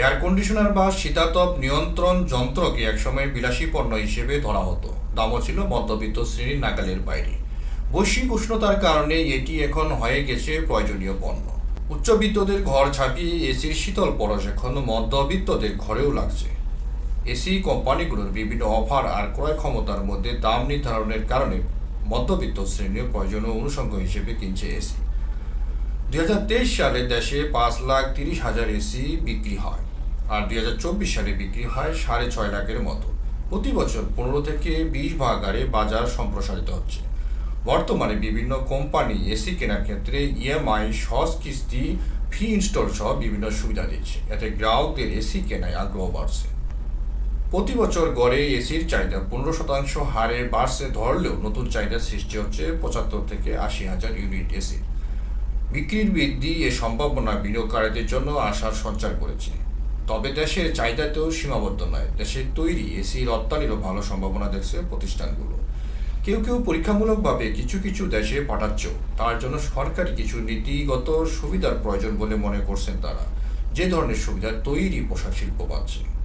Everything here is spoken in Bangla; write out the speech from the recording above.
এয়ার কন্ডিশনার বা শীতাতপ নিয়ন্ত্রণ যন্ত্রকে একসময় বিলাসী পণ্য হিসেবে ধরা হতো। দামও ছিল মধ্যবিত্ত শ্রেণির নাগালের বাইরে। বৈশ্বিক উষ্ণতার কারণে এটি এখন হয়ে গেছে প্রয়োজনীয় পণ্য। উচ্চবিত্তদের ঘর ছাপিয়ে এসির শীতল পরশ এখন মধ্যবিত্তদের ঘরেও লাগছে। এসি কোম্পানিগুলোর বিভিন্ন অফার আর ক্রয় ক্ষমতার মধ্যে দাম নির্ধারণের কারণে মধ্যবিত্ত শ্রেণির প্রয়োজনীয় অনুষঙ্গ হিসেবে কিনছে এসি। দুই হাজার তেইশ সালে দেশে পাঁচ লাখ তিরিশ হাজার এসি বিক্রি হয়, আর দুই হাজার চব্বিশ সালে বিক্রি হয় সাড়ে ছয় লাখের মতো। প্রতি বছর পনেরো থেকে বিশ ভাগ হারে বাজার সম্প্রসারিত হচ্ছে। বর্তমানে বিভিন্ন কোম্পানি এসি কেনার ক্ষেত্রে ইএমআই সহজ কিস্তি ফ্রি ইনস্টল সহ বিভিন্ন সুবিধা দিচ্ছে। এতে গ্রাহকদের এসি কেনায় আগ্রহ বাড়ছে। প্রতি বছর গড়ে এসির চাহিদা পনেরো শতাংশ হারে বাড়ছে, ধরলেও নতুন চাহিদা সৃষ্টি হচ্ছে পঁচাত্তর থেকে আশি হাজার ইউনিট এসি বিক্রির বৃদ্ধি এ সম্ভাবনা বিনিয়োগকারীদের জন্য আশার সঞ্চার করেছে। তবে দেশের চাহিদাতেও সীমাবদ্ধ নয়। দেশের তৈরি এসি রপ্তানিরও ভালো সম্ভাবনা দেখছে প্রতিষ্ঠানগুলো। কেউ কেউ পরীক্ষামূলকভাবে কিছু কিছু দেশে পাঠাচ্ছেও তার জন্য সরকারি কিছু নীতিগত সুবিধার প্রয়োজন বলে মনে করছেন তারা। যে ধরনের সুবিধা তৈরি পোশাক শিল্প পাচ্ছে।